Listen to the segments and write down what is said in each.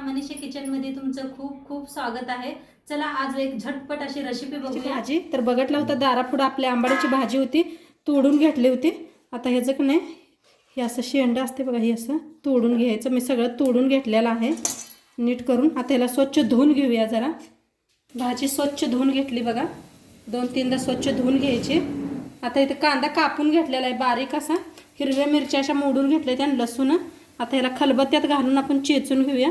मध्ये तुमचं खूप खूप स्वागत आहे. चला आज एक झटपट अशी रेसिपी बघूया. भाजी तर बघितला होता दारापुढं आपल्या आंबाड्याची भाजी होती तोडून घेतली होती. आता ह्याचं का नाही हे असं शेंडं असते बघा हे असं तोडून घ्यायचं. मी सगळं तोडून घेतलेलं आहे. नीट करून आता ह्याला स्वच्छ धुवून घेऊया जरा. भाजी स्वच्छ धुवून घेतली बघा. दोन तीनदा स्वच्छ धुवून घ्यायची. आता इथे कांदा कापून घेतलेला आहे बारीक असा. हिरव्या मिरच्या अशा मोडून घेतल्या त्या लसूण. आता ह्याला खलबत्त्यात घालून आपण चेचून घेऊया.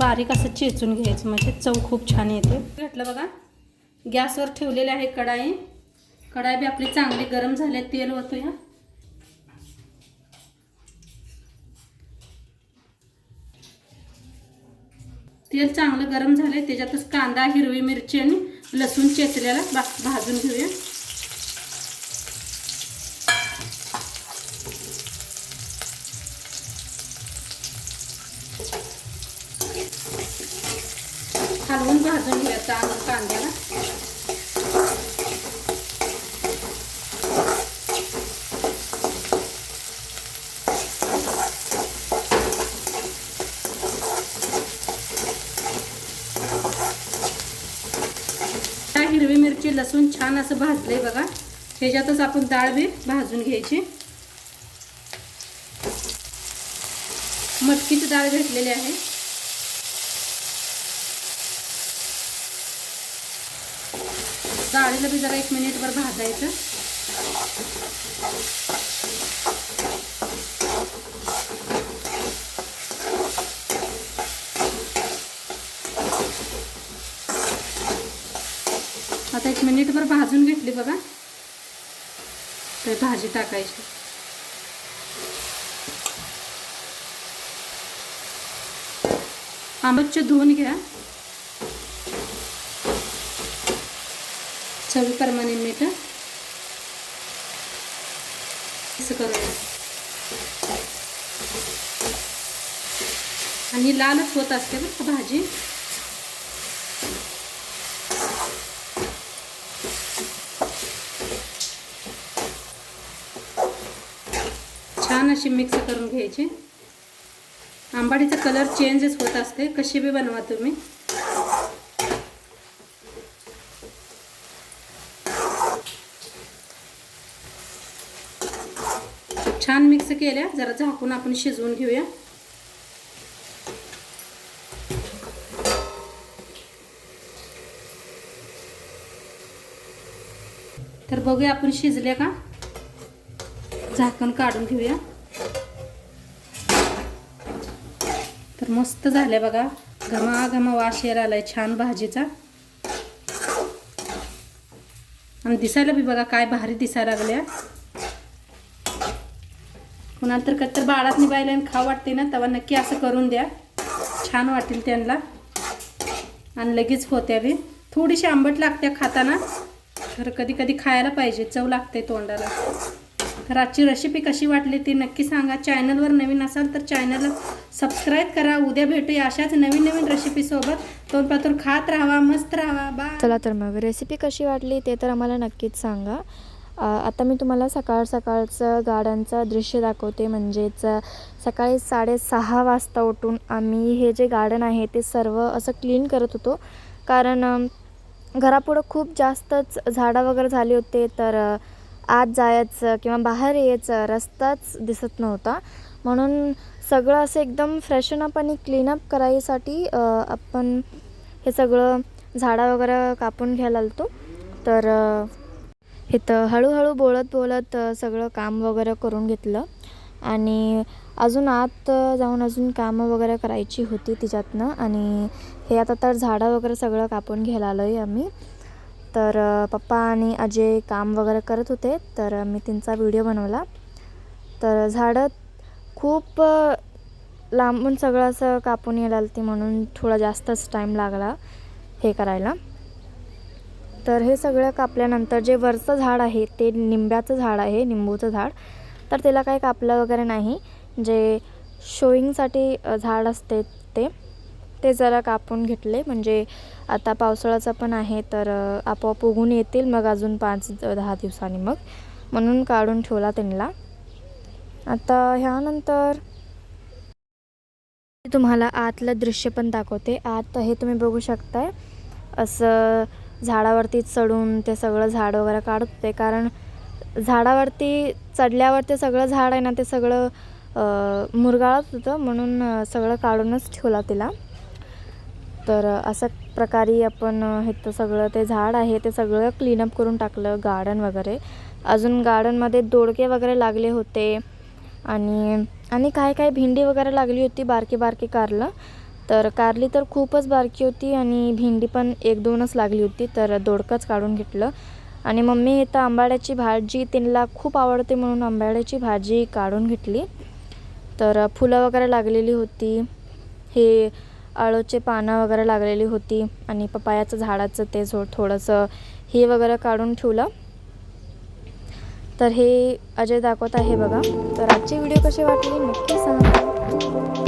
बारीक असं चेचून घ्यायचं म्हणजे चव खूप छान येते. घातलं बघा. गॅसवर ठेवलेली आहे कढाई. कढाई बी आपली चांगली गरम झाली तेल होतो या तेल चांगलं गरम झालंय त्याच्यातच कांदा हिरवी मिरची आणि लसूण चेचलेला भाजून घेऊया. हलवून भाजून घेऊया चांगलं कांद्याला. हिरवी मिरची लसूण छान असं भाजलंय बघा. ह्याच्यातच आपण डाळ बी भाजून घ्यायची. मटकीची डाळ भेटलेली आहे. डाळीला बी जरा एक मिनिटभर भाजायचं. आता एक मिनिटभर भाजून घेतली बघा. तर भाजी टाकायची. आंबटचे धुवून घ्या. चवीप्रमाणे मीठ. असं करूया. आणि लालच होत असते बरं का भाजी. छान अशी मिक्स करून घ्यायची. आंबाडीचा कलर चेंजच होत असते कशी बी बनवा तुम्ही. छान मिक्स केल्या. जरा झाकून आपण शिजवून घेऊया. तर बघूया आपण शिजले का? झाकण काढून घेऊया. तर मस्त झाले बघा. घमाघमा वास यायला आलाय छान भाजीचा. आणि दिसायला बी बघा काय भारी दिसायला लागल्या. कुणाला तर कधी तर बाळात निभायला आणि खाऊ वाटते ना तेव्हा नक्की असं करून द्या. छान वाटेल त्यांना. आणि लगेच होत्या बी. थोडीशी आंबट लागते खाताना. तर कधी कधी खायला पाहिजे चव लागते तोंडाला. तर आजची रेसिपी कशी वाटली ती नक्की सांगा. चॅनलवर नवीन असाल तर चॅनलला सबस्क्राईब करा. उद्या भेटूया अशाच नवीन नवीन रेसिपीसोबत तोंडपातूर खात राहावा मस्त राहावा बा चला तर मग रेसिपी कशी वाटली ते तर आम्हाला नक्कीच सांगा. आता मी तुम्हाला सकाळ सकाळचं गार्डनचं दृश्य दाखवते. म्हणजेच सकाळी साडेसहा वाजता उठून आम्ही हे जे गार्डन आहे ते सर्व असं क्लीन करत होतो. कारण घरापुढं खूप जास्तच झाडं वगैरे झाले होते तर आत जायचं किंवा बाहेर यायचं रस्ताच दिसत नव्हता. म्हणून सगळं असं एकदम फ्रेशनअप आणि क्लीनअप करायसाठी आपण हे सगळं झाडं वगैरे कापून घ्यायला लागतो तर इथं हळूहळू बोलत बोलत सगळं काम वगैरे करून घेतलं. आणि अजून आत जाऊन अजून कामं वगैरे करायची होती तिच्यातनं. आणि हे आता तर झाडं वगैरे सगळं कापून घ्यायला आलो आहे आम्ही. तर पप्पा आणि अजय काम वगैरे करत होते. तर मी त्यांचा व्हिडिओ बनवला. तर झाडं खूप लांबून सगळं असं कापून यायला आलं म्हणून थोडा जास्तच टाईम लागला हे करायला. तर हे सगळं कापल्यानंतर जे वरचं झाड आहे ते निंब्याचं झाड आहे निंबूचं झाड. तर त्याला काही कापलं वगैरे नाही. जे शोईंगसाठी झाड असते ते ते जरा कापून घेतले. म्हणजे आता पावसाळ्याचं पण आहे तर आपोआप उगून येतील मग अजून पाच दहा दिवसांनी मग. म्हणून काढून ठेवला त्यांना. आता ह्यानंतर तुम्हाला आतलं दृश्य पण दाखवते. आत हे तुम्ही बघू शकताय. असं झाडावरती चढून ते सगळं झाड वगैरे काढत. होते कारण झाडावरती चढल्यावर ते सगळं झाड आहे ना ते सगळं मुरगाळत होतं. म्हणून सगळं काढूनच ठेवला तिला. तर अशा प्रकारे आपण हे तर सगळं ते झाड आहे ते सगळं क्लीनअप करून टाकलं गार्डन वगैरे. अजून गार्डनमध्ये दोडके वगैरे लागले होते. आणि आणि काय काय भेंडी वगैरे लागली होती बारकी बारकी कारलं. तर कारली तर खूपच बारकी होती आणि भेंडी पण एक दोनच लागली होती तर दोडकंच काढून घेतलं. आणि मम्मी इथं आंबाड्याची भाजी त्यांना खूप आवडते म्हणून आंबाड्याची भाजी काढून घेतली. तर फुलं वगैरे लागलेली होती हे आळूचे पानं वगैरे लागलेली होती आणि पपायाचं झाडाचं ते झो थोडंसं हे वगैरे काढून ठेवलं. तर हे अजय दाखवत आहे बघा. तर आजची व्हिडिओ कशी वाटली नक्की सांगा.